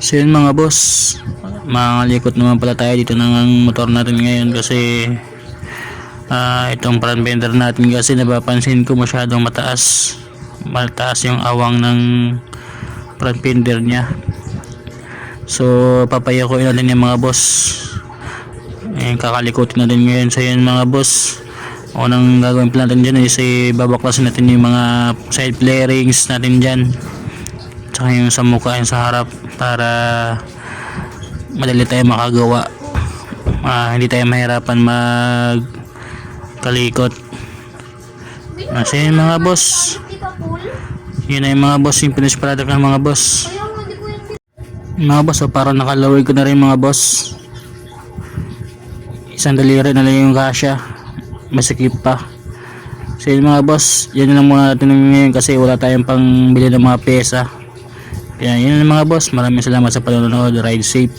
So yun mga boss, makalikot naman pala tayo dito ng motor natin ngayon kasi ah itong front fender natin kasi napapansin ko masyadong mataas. Mataas yung awang ng front fender niya. So papaya ko natin yung mga boss. Ayan, kakalikutin natin ngayon sa yun mga boss. Unang gagawin natin dyan is eh, babaklasin natin yung mga side flarings natin dyan tsaka yung sa mukha yung sa harap para madali tayo makagawa. Ah, hindi tayo mahirapan mag kalikot Nasa yun mga boss. Yun na yung mga boss yung finished product ng mga boss. Mga boss oh, parang nakalawig ko na rin mga boss. Isang daliri na lang yung kasya. Masikip pa. So yun mga boss yan na lang muna natin ngayon kasi wala tayong pang bili ng mga pyesa kaya yun mga boss. Maraming salamat sa panonood. Ride safe